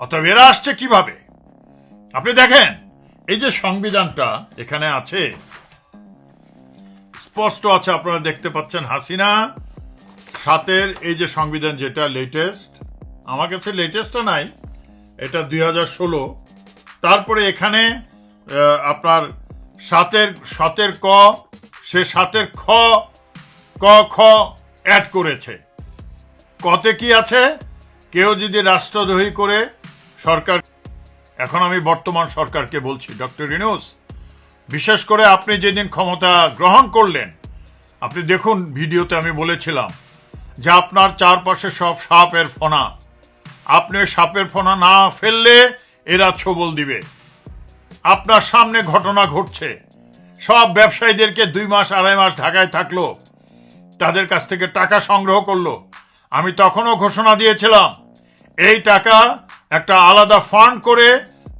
অতএব এরা আসছে কীভাবে? আপনি দেখেন, এই যে সংবিধানটা এখানে আছে, স্পষ্ট আছে, আপনারা দেখতে পাচ্ছেন হাসিনা সাতের এই যে সংবিধান যেটা লেটেস্ট আমার কাছে লেটেস্টটা নাই, এটা দুই হাজার ষোলো। তারপরে এখানে আপনার সাতের সাতের ক, সে সাতের খ, ক, খ অ্যাড করেছে। কতে কি আছে? কেউ যদি রাষ্ট্রদ্রোহী করে সরকার, এখন আমি বর্তমান সরকারকে বলছি, ডক্টর রিনুস বিশেষ করে আপনি যেদিন ক্ষমতা গ্রহণ করলেন, আপনি দেখুন ভিডিওতে আমি বলেছিলাম যে আপনার চারপাশে সব সাপের ফোনা। আপনি সাপের ফোনা না ফেললে এরা ছবল দিবে। আপনার সামনে ঘটনা ঘটছে। সব ব্যবসায়ীদেরকে দুই মাস, আড়াই মাস ঢাকায় থাকল। তাদের কাছ থেকে টাকা সংগ্রহ করল। আমি তখনও ঘোষণা দিয়েছিলাম, এই টাকা একটা আলাদা ফান্ড করে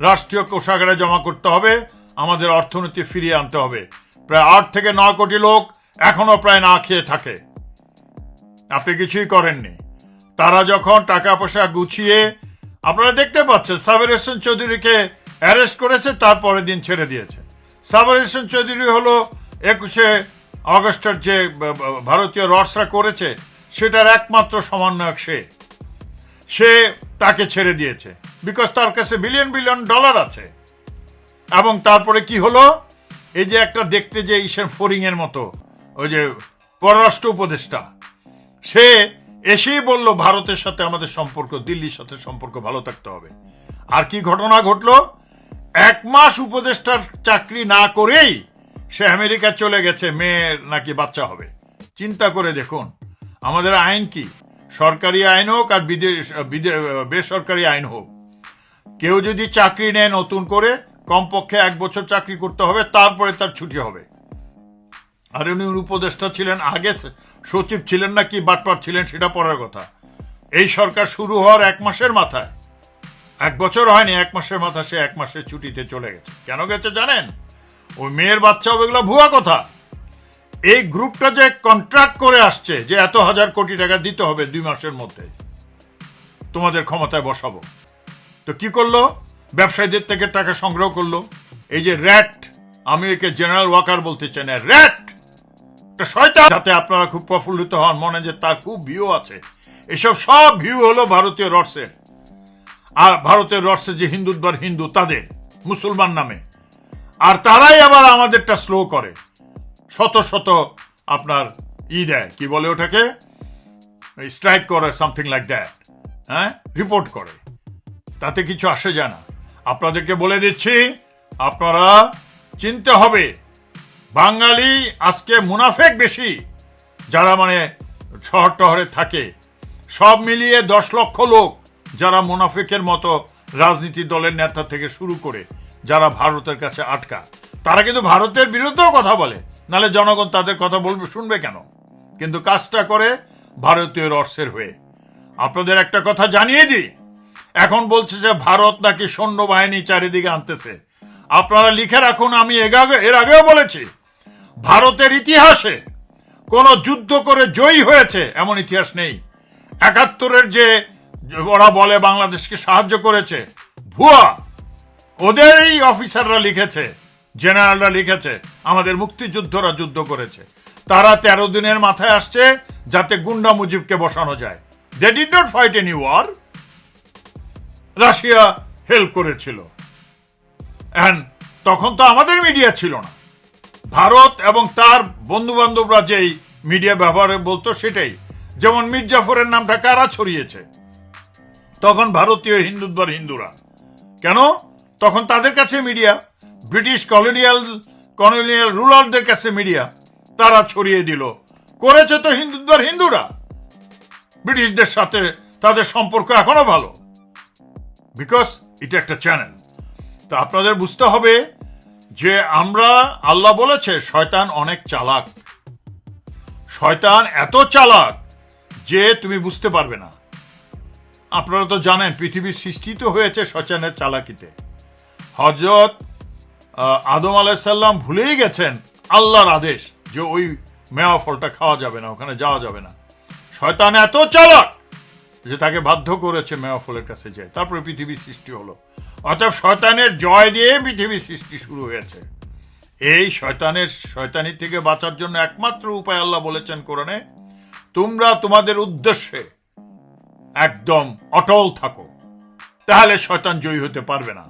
রাষ্ট্রীয় কোষাগারে জমা করতে হবে, আমাদের অর্থনীতি ফিরিয়ে আনতে হবে। প্রায় আট থেকে নয় কোটি লোক এখনও প্রায় না খেয়ে থাকে। আপনি কিছুই করেননি। তারা যখন টাকা পয়সা গুছিয়ে, আপনারা দেখতে পাচ্ছেন, সাবের হোসেন চৌধুরীকে অ্যারেস্ট করেছে, তারপরের দিন ছেড়ে দিয়েছে। সাবের হোসেন চৌধুরী হলো একুশে অগস্টের যে ভারতীয় রসরা করেছে, সেটার একমাত্র সমন্বয়ক সে। সে তাকে ছেড়ে দিয়েছে। বিকজ তার কাছে বিলিয়ন বিলিয়ন ডলার আছে। এবং তারপরে কি হলো? এই যে একটা দেখতে যে ইসেন ফরিং এর মতো, ওই যে পররাষ্ট্র উপদেষ্টা, সে এসেই বলল, ভারতের সাথে আমাদের সম্পর্ক, দিল্লির সাথে সম্পর্ক ভালো থাকতে হবে। আর কি ঘটনা ঘটলো? এক মাস উপদেষ্টার চাকরি না করেই সে আমেরিকা চলে গেছে মেয়ের নাকি বাচ্চা হবে। চিন্তা করে দেখুন, আমাদের আইন কি? সরকারি আইন হোক আর বিদেশ, বিদে- বেসরকারি আইন হোক। কেউ যদি চাকরি নেয় নতুন করে, কমপক্ষে এক বছর চাকরি করতে হবে, তারপরে তার ছুটি হবে। আর উনি উপদেষ্টা ছিলেন, আগে সচিব ছিলেন না কি বাটপার ছিলেন, সেটা পরের কথা। এই সরকার শুরু হওয়ার এক মাসের মাথায়। এক বছর হয়নি, এক মাসের মাথা সে এক মাসের ছুটিতে চলে গেছে। কেন গেছে জানেন? ওই মেয়ের বাচ্চা ওগুলো ভুয়া কথা। এই গ্রুপটা যে কন্ট্রাক্ট করে আসছে যে এত হাজার কোটি টাকা দিতে হবে দুই মাসের মধ্যে, তোমাদের ক্ষমতায় বসাবো। তো কি করল? ব্যবসায়ীদের থেকে টাকা সংগ্রহ করল। এই যে র্যাট আমি একে জেনারেল ওয়াকার বলতে চাই না র্যাট শয়তান! যাতে আপনারা খুব প্রফুল্লিত হন, মনে যে তার খুব ভিউ আছে। এসব সব ভিউ হলো ভারতীয় রসের আর ভারতের রসে যে হিন্দুদ্বার হিন্দু, তাদের, মুসলমান নামে। আর তারাই আবার আমাদেরটা স্লো করে। শত শত আপনার ই দেয়। কি বলে ওটাকে? স্ট্রাইক করে সামথিং লাইক দ্যাট হ্যাঁ? রিপোর্ট করে। তাতে কিছু আসে যায় না। আপনাদেরকে বলে দিচ্ছি, আপনারা চিনতে হবে, বাঙালি আজকে মুনাফেক বেশি। যারা মানে শহর টহরে থাকে, সব মিলিয়ে দশ লক্ষ লোক যারা মুনাফেকের মতো রাজনীতি দলের নেতা থেকে শুরু করে যারা ভারতের কাছে আটকা, তারা কিন্তু ভারতের বিরুদ্ধেও কথা বলে। নালে জনগণ তাদের কথা বলবে, শুনবে কেন? কিন্তু কাজটা করে ভারতীয় রসের হয়ে। আপনাদের একটা কথা জানিয়ে দিই। এখন বলছে যে ভারত নাকি সৈন্যবাহিনী চারিদিকে আনতেছে। আপনারা লিখে রাখুন, আমি এর আগে- এর আগেও বলেছি, ভারতের ইতিহাসে কোন যুদ্ধ করে জয়ী হয়েছে এমন ইতিহাস নেই। একাত্তরের যে ওরা বলে বাংলাদেশকে সাহায্য করেছে, ভুয়া ওদের এই অফিসাররা লিখেছে জেনারেলরা লিখেছে, আমাদের মুক্তিযুদ্ধরা যুদ্ধ করেছে। তারা তেরো দিনের মাথায় আসছে যাতে গুন্ডা মুজিবকে বসানো যায়। They did not fight any war Russia help করেছিল। তখন তো আমাদের মিডিয়া ছিল না। ভারত এবং তার বন্ধু বান্ধবরা যেই মিডিয়া ব্যবহারে বলতো সেটাই। যেমন মির্জাফরের নামটা কারা ছড়িয়েছে? তখন ভারতীয় হিন্দুদ্বার হিন্দুরা। কেন? তখন তাদের কাছে মিডিয়া ব্রিটিশ কলোনিয়াল কলোনিয়াল রুলারদের কাছে মিডিয়া, তারা ছড়িয়ে দিল। করেছে তো হিন্দুদ্বার হিন্দুরা। ব্রিটিশদের সাথে তাদের সম্পর্ক এখনও ভালো। বিকজ এটা একটা চ্যানেল তা আপনাদের বুঝতে হবে যে আমরা, আল্লাহ বলেছে, শয়তান অনেক চালাক। শয়তান এত চালাক যে তুমি বুঝতে পারবে না। আপনারা তো জানেন পৃথিবীর সৃষ্টি তো হয়েছে শয়তানের চালাকিতে। হজরত আদম আলাইসাল্লাম ভুলেই গেছেন আল্লাহর আদেশ যে ওই মেওয়া ফলটা খাওয়া যাবে না, ওখানে যাওয়া যাবে না। শয়তান এত চালাক যে তাকে বাধ্য করেছে মেয়াফলের কাছে যায়। তারপরে পৃথিবী সৃষ্টি হলো। অর্থাৎ শয়তানের জয় দিয়ে পৃথিবী সৃষ্টি শুরু হয়েছে। এই শয়তানের শয়তানি থেকে বাঁচার জন্য একমাত্র উপায় আল্লাহ বলেছেন কোরআনে, তোমরা তোমাদের উদ্দেশ্যে একদম অটল থাকো। তাহলে শয়তান জয়ী হতে পারবে না।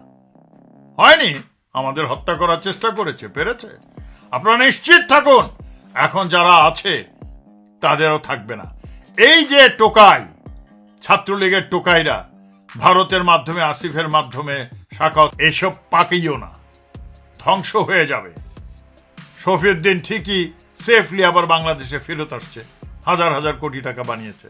হয়নি? আমাদের হত্যা করার চেষ্টা করেছে, পেরেছে? আপনারা নিশ্চিত থাকুন, এখন যারা আছে, তাদেরও থাকবে না। এই যে টোকাই, ছাত্রলীগের টোকাইরা, ভারতের মাধ্যমে, আসিফের মাধ্যমে শাখাত এসব পাকিও না। ধ্বংস হয়ে যাবে। শফিউদ্দিন ঠিকই সেফলি আবার বাংলাদেশে ফেরত আসছে। হাজার হাজার কোটি টাকা বানিয়েছে।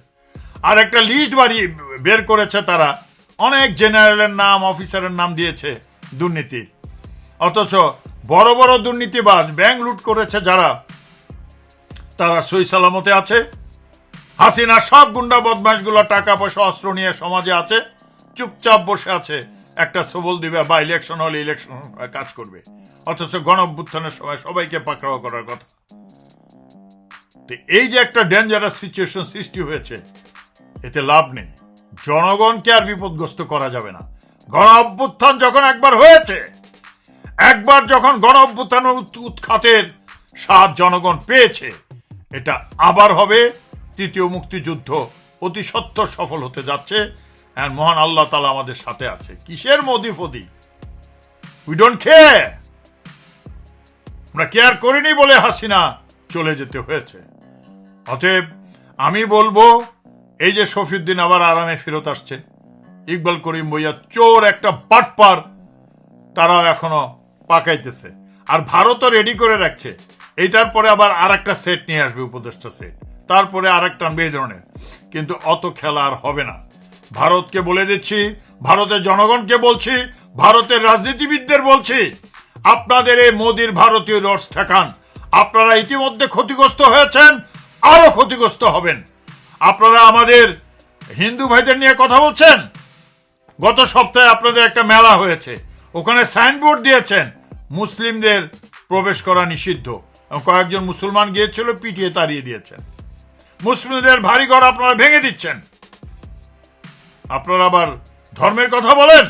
আর একটা লিস্ট বাড়িয়ে বের করেছে তারা। অনেক জেনারেলের নাম অফিসারের নাম দিয়েছে দুর্নীতির। অথচ বড় বড় দুর্নীতিবাজ ব্যাংক লুট করেছে যারা, তারা সই সালামতে আছে। হাসিনা সব গুন্ডা বদমাশগুলো টাকা পয়সা অস্ত্র নিয়ে সমাজে আছে, চুপচাপ বসে আছে। একটা সবল দিবে বা ইলেকশন হলে ইলেকশন কাজ করবে। অথচ গণঅভ্যুত্থানের সময় সবাইকে পাকড়াও করার কথা। তো এই যে একটা ডেঞ্জারাস সিচুয়েশন সৃষ্টি হয়েছে, এতে লাভ নেই। জনগণকে আর বিপদগ্রস্ত করা যাবে না। গণ অভ্যুত্থান যখন একবার হয়েছে একবার যখন গণ উৎখাতের স্বাদ জনগণ পেয়েছে, এটা আবার হবে তৃতীয় মুক্তিযুদ্ধ অতি সত্তর সফল হতে যাচ্ছে আর মহান আল্লাহ তালা আমাদের সাথে আছে। কিসের মোদি ফদি? উই ডোন্ট কেয়ার আমরা কেয়ার করিনি বলে হাসিনা চলে যেতে হয়েছে। অতএব আমি বলব, এই যে শফিউদ্দিন আবার আরামে ফেরত আসছে, ইকবাল করিম বইয়া চোর একটা বাটপার, তারাও এখনও পাকাইতেছে। আর ভারতও রেডি করে রাখছে। এইটার পরে আবার আর একটা সেট নিয়ে আসবে উপদেষ্টা সেট তারপরে আর একটা আনবে এই ধরনের। কিন্তু অত খেলা আর হবে না। ভারতকে বলে দিচ্ছি, ভারতের জনগণকে বলছি, ভারতের রাজনীতিবিদদের বলছি, আপনাদের এই মোদির ভারতীয় রস ঠেকান। আপনারা ইতিমধ্যে ক্ষতিগ্রস্ত হয়েছেন, আরও ক্ষতিগ্রস্ত হবেন। আপনারা আমাদের হিন্দু ভাইদের নিয়ে কথা বলছেন? গত সপ্তাহে আপনাদের একটা মেলা হয়েছে। ওখানে সাইনবোর্ড দিয়েছেন মুসলিমদের প্রবেশ করা নিষিদ্ধ। এবং কয়েকজন মুসলমান গিয়েছিল, পিটিয়ে তাড়িয়ে দিয়েছেন। মুসলিমদের ভারী ঘর আপনারা ভেঙে দিচ্ছেন। আপনারা আবার ধর্মের কথা বলেন?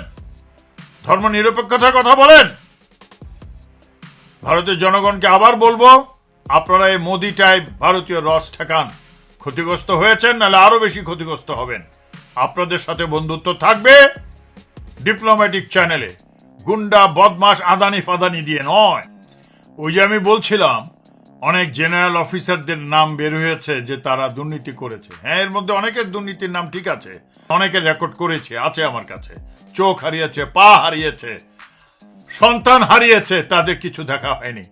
ধর্ম নিরপেক্ষতার কথা বলেন? ভারতের জনগণকে আবার বলব, আপনারা এই মোদি টাইপ ভারতীয় রস ঠেকান। ক্ষতিগ্রস্ত হয়েছেন, নাহলে আরও বেশি ক্ষতিগ্রস্ত হবেন। আপনাদের সাথে বন্ধুত্ব থাকবে ডিপ্লোম্যাটিক চ্যানেলে। গুন্ডা বদমাস আদানি ফাদানি দিয়ে নয়। ওই যে আমি বলছিলাম, অনেক জেনারেল অফিসারদের নাম বের হয়েছে যে তারা দুর্নীতি করেছে। হ্যাঁ এর মধ্যে অনেকের দুর্নীতির নাম ঠিক আছে, অনেকের রেকর্ড করেছে, আছে আমার কাছে। চোখ হারিয়েছে, পা হারিয়েছে, সন্তান হারিয়েছে, তাদের কিছু দেখা হয়নি।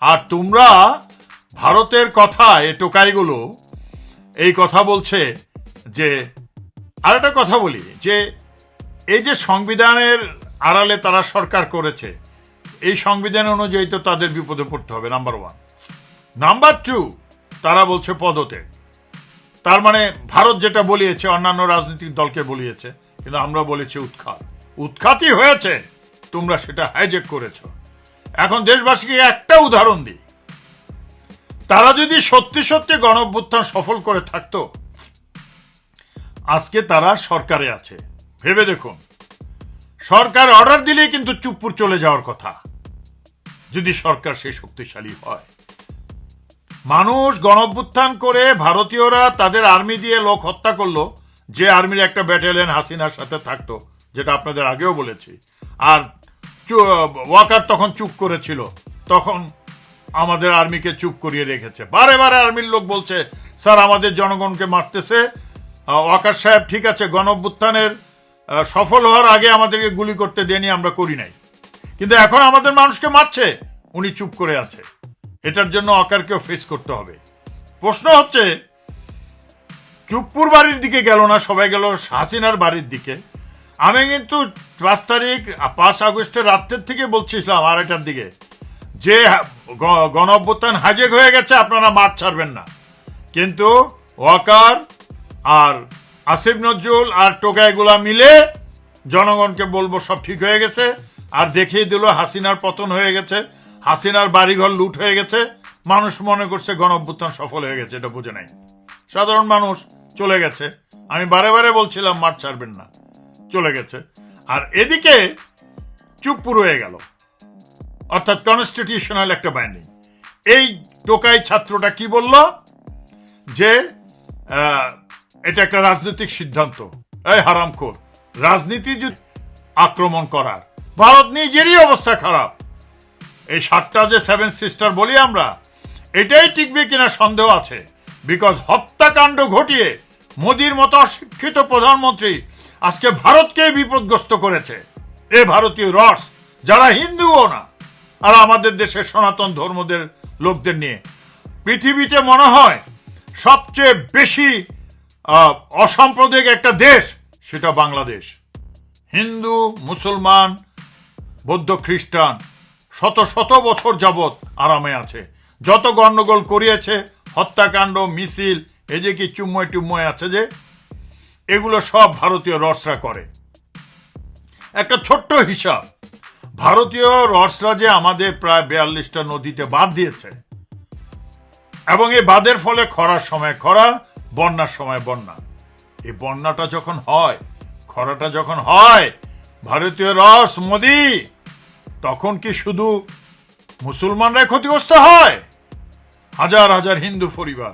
আর তোমরা ভারতের কথা, এ টোকাইগুলো, এই কথা বলছে যে আর একটা কথা বলি, যে এই যে সংবিধানের আড়ালে তারা সরকার করেছে। এই সংবিধান অনুযায়ী তো তাদের বিপদে পড়তে হবে নাম্বার ওয়ান নাম্বার টু তারা বলছে পদত্যাগ। তার মানে ভারত যেটা বলিয়েছে, অন্যান্য রাজনৈতিক দলকে বলিয়েছে, কিন্তু আমরা বলেছি উৎখাত। উৎখাতই হয়েছে, তোমরা সেটা হাইজেক করেছ। এখন দেশবাসীকে একটা উদাহরণ দিই। তারা যদি সত্যি সত্যি গণ অভ্যুত্থান সফল করে থাকতো, আজকে তারা সরকারে আছে। ভেবে দেখুন সরকার অর্ডার দিলেই কিন্তু চুপপুর চলে যাওয়ার কথা। যদি সরকার সেই শক্তিশালী হয়। মানুষ গণঅভ্যুত্থান করে ভারতীয়রা তাদের আর্মি দিয়ে লোক হত্যা করল যে আর্মির একটা ব্যাটালিয়ন হাসিনার সাথে থাকতো যেটা আপনাদের আগেও বলেছি। আর ওয়াকার তখন চুপ করেছিল। তখন আমাদের আর্মিকে চুপ করিয়ে রেখেছে। বারে বারে আর্মির লোক বলছে স্যার আমাদের জনগণকে মারতেছে। ওয়াকার সাহেব ঠিক আছে গণ অভ্যুত্থানের আহ, সফল হওয়ার আগে আমাদেরকে গুলি করতে দেয়নি, আমরা করি নাই। কিন্তু এখন আমাদের মানুষকে মারছে, উনি চুপ করে আছে। এটার জন্য অকারকেও ফেস করতে হবে। প্রশ্ন হচ্ছে, চুপপুর বাড়ির দিকে গেল না, সবাই গেল হাসিনার বাড়ির দিকে? আমি কিন্তু পাঁচ তারিখ, পাঁচ আগস্টের রাত্রের থেকে বলছিলাম আড়াইটার দিকে। যে গণ অভ্যুত্থান হাজেক হয়ে গেছে, আপনারা মাঠ ছাড়বেন না। কিন্তু ওয়াকার আর আসিফ নজরুল আর টোকাইগুলা মিলে জনগণকে বলব সব ঠিক হয়ে গেছে। আর দেখিয়ে দিল হাসিনার পতন হয়ে গেছে, হাসিনার বাড়িঘর লুট হয়ে গেছে। মানুষ মনে করছে গণ অভ্যুত্থান সফল হয়ে গেছে, এটা বুঝে নাই। সাধারণ মানুষ চলে গেছে। আমি বারে বারে বলছিলাম, মাঠ ছাড়বেন না, চলে গেছে। আর এদিকে চুপ হয়ে গেল। অর্থাৎ কনস্টিটিউশনাল একটা বাইন্ডিং এই টোকাই ছাত্রটা কি বলল? যে এটা একটা রাজনৈতিক সিদ্ধান্ত। এই হারামখোর রাজনীতি যদি আক্রমণ করার, ভারত নিজেরই অবস্থা খারাপ। এই সাতটা যে সেভেন সিস্টার বলি আমরা, এটাই টিকবে কিনা সন্দেহ আছে। বিকজ হত্যাকাণ্ড ঘটিয়ে মোদির মতো অশিক্ষিত প্রধানমন্ত্রী আজকে ভারতকে বিপদগ্রস্ত করেছে। এ ভারতীয় রস, যারা হিন্দুও না, আর আমাদের দেশের সনাতন ধর্মদের লোকদের নিয়ে। পৃথিবীতে মনে হয় সবচেয়ে বেশি অসাম্প্রদায়িক একটা দেশ, সেটা বাংলাদেশ। হিন্দু, মুসলমান, বৌদ্ধ, খ্রিস্টান, শত শত বছর যাবৎ আরামে আছে। যত গণ্ডগোল করিয়েছে, হত্যাকাণ্ড, মিছিল এই যে কি চুম্ময় টুম্ময় আছে যে, এগুলো সব ভারতীয় রসরা করে। একটা ছোট্ট হিসাব, ভারতীয় রসরা যে আমাদের প্রায় বিয়াল্লিশটা নদীতে বাদ দিয়েছে, এবং এই বাদের ফলে খরার সময় খরা বন্যার সময় বন্যা। এই বন্যাটা যখন হয়, খরাটা যখন হয়, ভারতীয় রস, মোদি, তখন কি শুধু মুসলমানরাই ক্ষতিগ্রস্ত হয়? হাজার হাজার হিন্দু পরিবার,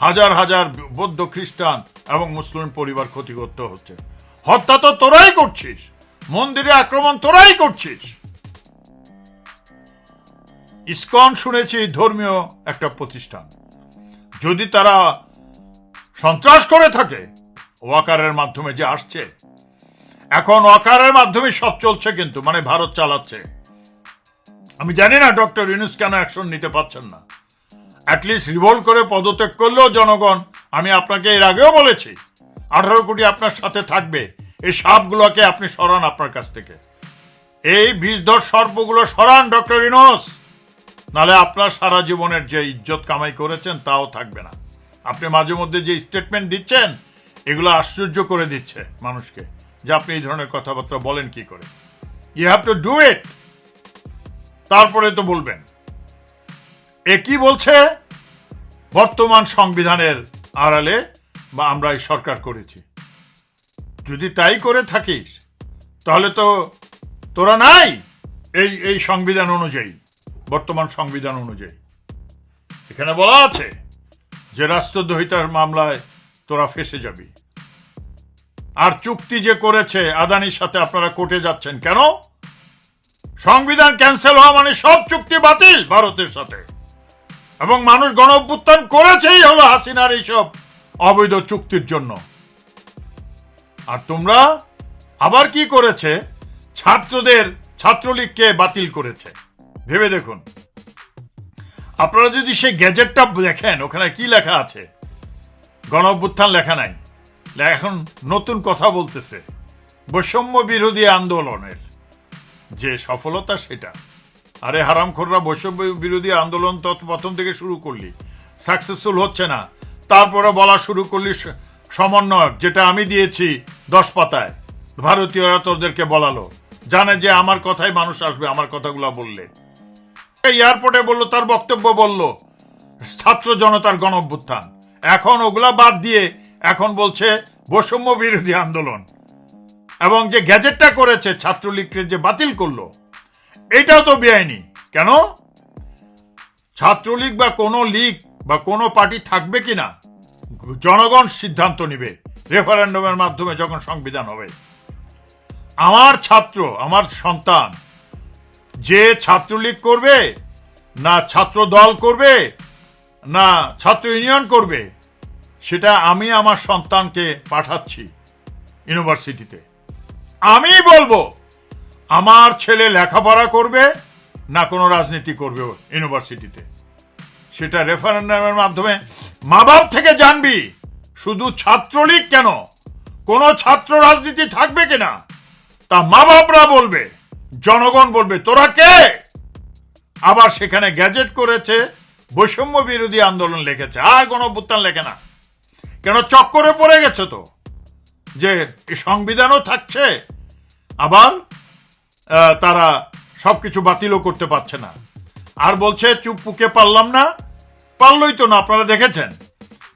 হাজার হাজার বৌদ্ধ খ্রিস্টান এবং মুসলিম পরিবার ক্ষতিগ্রস্ত হচ্ছে। হত্যা তো তোরাই করছিস, মন্দিরে আক্রমণ তোরাই করছিস। ইসকন শুনেছি ধর্মীয় একটা প্রতিষ্ঠান। যদি তারা সন্ত্রাস করে থাকে। ওয়াকারের মাধ্যমে যে আসছে। এখন ওয়াকারের মাধ্যমে সব চলছে কিন্তু মানে ভারত চালাচ্ছে। আমি জানি না, ডক্টর ইউনুস কেন অ্যাকশন নিতে পারছেন না। অ্যাটলিস্ট রিভোল্ট করে পদত্যাগ করলেও জনগণ, আমি আপনাকে এর আগেও বলেছি, আঠারো কোটি আপনার সাথে থাকবে। এই সাপগুলোকে আপনি সরান আপনার কাছ থেকে। এই বিষধর সর্পগুলো সরান, ডক্টর ইনোস নালে আপনার সারা জীবনের যে ইজ্জত কামাই করেছেন, তাও থাকবে না। আপনি মাঝে মধ্যে যে স্টেটমেন্ট দিচ্ছেন, এগুলো আশ্চর্য করে দিচ্ছে মানুষকে যে আপনি এই ধরনের কথাবার্তা বলেন কি করে। You have to do it তারপরে তো বলবেন। এ কি বলছে? বর্তমান সংবিধানের আড়ালে বা আমরা এই সরকার করেছি। যদি তাই করে থাকিস, তাহলে তো তোরা নাই এই এই সংবিধান অনুযায়ী, বর্তমান সংবিধান অনুযায়ী। এখানে বলা আছে যে রাষ্ট্রদ্রোহিতার মামলায় তোরা ফেসে যাবি। আর চুক্তি যে করেছে আদানির সাথে আপনারা কোর্টে যাচ্ছেন কেন? সংবিধান ক্যান্সেল হওয়া মানে সব চুক্তি বাতিল ভারতের সাথে। এবং মানুষ গণ অভ্যুত্থান করেছেই হলো হাসিনার এইসব অবৈধ চুক্তির জন্য। আর তোমরা আবার কি করেছে? ছাত্রদের, ছাত্রলীগকে বাতিল করেছে। ভেবে দেখুন। আপনারা যদি সেই গ্যাজেটটা দেখেন, ওখানে কি লেখা আছে? গণ লেখা নাই। এখন নতুন কথা বলতেছে। বৈষম্য বিরোধী আন্দোলনের যে সফলতা সেটা। আরে হারামখোররা বৈষম্য বিরোধী আন্দোলন তো প্রথম থেকে শুরু করলি। সাকসেসফুল হচ্ছে না। তারপরে বলা শুরু করলি সমন্বয়ক, যেটা আমি দিয়েছি দশ পাতায়। ভারতীয়রা তোদেরকে বলালো। জানে যে আমার কথাই মানুষ আসবে, আমার কথাগুলো বললে। এয়ারপোর্টে বলল, তার বক্তব্য বলল, ছাত্র জনতার গণ অভ্যুত্থান এখন ওগুলা বাদ দিয়ে এখন বলছে বৈষম্য বিরোধী আন্দোলন। এবং যে গ্যাজেটটা করেছে ছাত্রলীগের যে বাতিল করল, এটাও তো বেআইনি। কেন? ছাত্রলীগ বা কোনো লীগ বা কোনো পার্টি থাকবে কিনা জনগণ সিদ্ধান্ত নিবে রেফারেন্ডামের মাধ্যমে যখন সংবিধান হবে। আমার ছাত্র, আমার সন্তান যে ছাত্রলীগ করবে, না ছাত্র দল করবে, না ছাত্র ইউনিয়ন করবে, সেটা আমি আমার সন্তানকে পাঠাচ্ছি ইউনিভার্সিটিতে। আমি বলব, আমার ছেলে লেখাপড়া করবে, না কোনো রাজনীতি করবে ইউনিভার্সিটিতে। সেটা রেফারেন্ডামের মাধ্যমে মা বাপ থেকে জানবি, শুধু ছাত্রলীগ কেন? কোনো ছাত্র রাজনীতি থাকবে কিনা? তা মা বাপরা বলবে। জনগণ বলবে, তোরা কে? আবার সেখানে গ্যাজেট করেছে, বৈষম্য বিরোধী আন্দোলন লিখেছে। আর গণভুত্থান লেখে না। কেন চক্করে পড়ে গেছে তো? যে সংবিধানও থাকছে, আবার তারা সবকিছু বাতিলও করতে পারছে না। আর বলছে চুপ্পুকে পারলাম না। পারলই তো না, আপনারা দেখেছেন?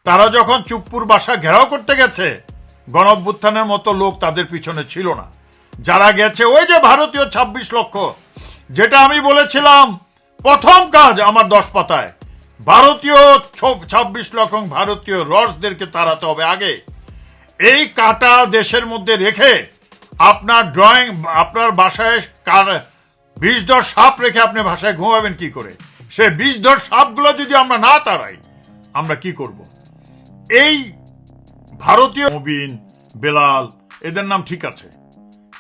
তারা যখন চুপ্পুর বাসা ঘেরাও করতে গেছে, গণঅভ্যুত্থানের মতো লোক তাদের পিছনে ছিল না। যারা গেছে, ওই যে ভারতীয় ২৬ লক্ষ, যেটা আমি বলেছিলাম, প্রথম কাজ আমার দশ পাতায়। ভারতীয় ছাব্বিশ লক্ষ ভারতীয় রসদেরকে তাড়াতে হবে আগে। এই কাটা দেশের মধ্যে রেখে আপনার ড্রয়িং আপনার বাসায় কার বিষ দর সাপ রেখে আপনি ভাষায় ঘুমাবেন কি করে? সে বিষ দর সাপগুলো যদি আমরা না তাড়াই, আমরা কি করব? এই ভারতীয় মুবিন বেলাল, এদের নাম ঠিক আছে।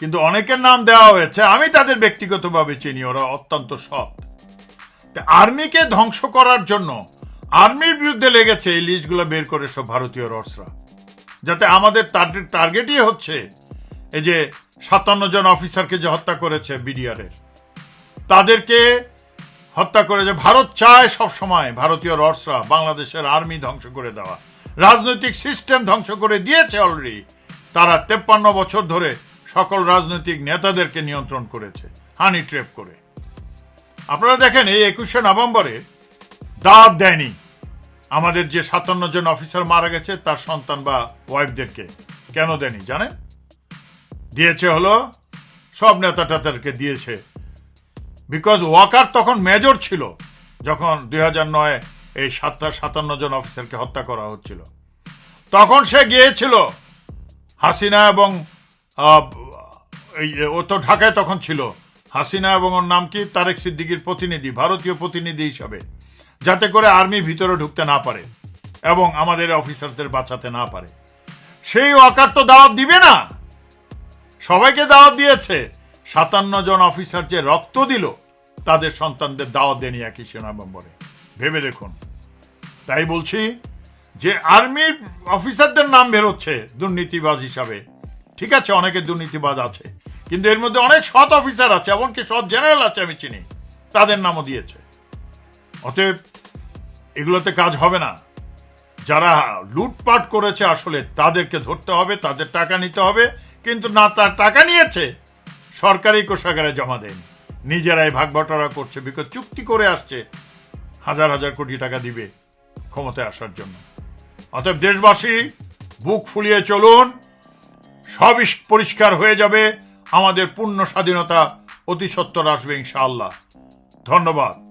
কিন্তু অনেকের নাম দেওয়া হয়েছে। আমি তাদের ব্যক্তিগতভাবে চিনি, ওরা অত্যন্ত সৎ। আর্মিকে ধ্বংস করার জন্য আর্মির বিরুদ্ধে লেগেছে এই লিস্টগুলো বের করে সব ভারতীয় রসরা যাতে আমাদের টার্গেট টার্গেটই হচ্ছে এই যে সাতান্ন জন অফিসারকে যে হত্যা করেছে বিডিআরের। তাদেরকে হত্যা করে যে ভারত চায় সব সময় ভারতীয় রসরা বাংলাদেশের আর্মি ধ্বংস করে দেওয়া। রাজনৈতিক সিস্টেম ধ্বংস করে দিয়েছে অলরেডি তারা তেপ্পান্ন বছর ধরে সকল রাজনৈতিক নেতাদেরকে নিয়ন্ত্রণ করেছে, হানি ট্রেপ করে। আপনারা দেখেন, এই একুশে নভেম্বরে দাঁত দেয়নি আমাদের যে সাতান্ন জন অফিসার মারা গেছে, তার সন্তান বা ওয়াইফদেরকে। কেন দেয়নি, জানেন? দিয়েছে হলো, সব নেতা টেতাদেরকে দিয়েছে। বিকজ ওয়াকার তখন মেজর ছিল, যখন দুই হাজার নয় এই সাতটা সাতান্ন জন অফিসারকে হত্যা করা হচ্ছিল। তখন সে গিয়েছিল, হাসিনা এবং ও তো ঢাকায় তখন ছিল। হাসিনা এবং ওর নাম কি? তারেক সিদ্দিকির প্রতিনিধি, ভারতীয় প্রতিনিধি হিসাবে। যাতে করে আর্মি ভিতরে ঢুকতে না পারে এবং আমাদের অফিসারদের বাঁচাতে না পারে। সেই ওয়াকার তো দাওয়াত দিবে না। সবাইকে দাওয়াত দিয়েছে। সাতান্ন জন অফিসার যে রক্ত দিল, তাদের সন্তানদের দাওয়াত দেনি একুশে নভেম্বরে ভেবে দেখুন। তাই বলছি যে, আর্মির অফিসারদের নাম বেরোচ্ছে দুর্নীতিবাজ হিসাবে। ঠিক আছে অনেকে দুর্নীতিবাজ আছে, কিন্তু এর মধ্যে অনেক সৎ অফিসার আছে, এমনকি সৎ জেনারেল আছে আমি চিনি। তাদের নামও দিয়েছে। অতএব এগুলোতে কাজ হবে না। যারা লুটপাট করেছে আসলে তাদেরকে ধরতে হবে, তাদের টাকা নিতে হবে, কিন্তু না তার টাকা নিয়েছে, সরকারি কোষাগারে জমা দেয়নি। নিজেরাই ভাগ বটরা করছে বিকজ চুক্তি করে আসছে, হাজার হাজার কোটি টাকা দিবে ক্ষমতায় আসার জন্য। অতএব দেশবাসী, বুক ফুলিয়ে চলুন। সবই পরিষ্কার হয়ে যাবে। আমাদের পূর্ণ স্বাধীনতা অতি সত্তর আসবে ইনশাআল্লাহ। ধন্যবাদ।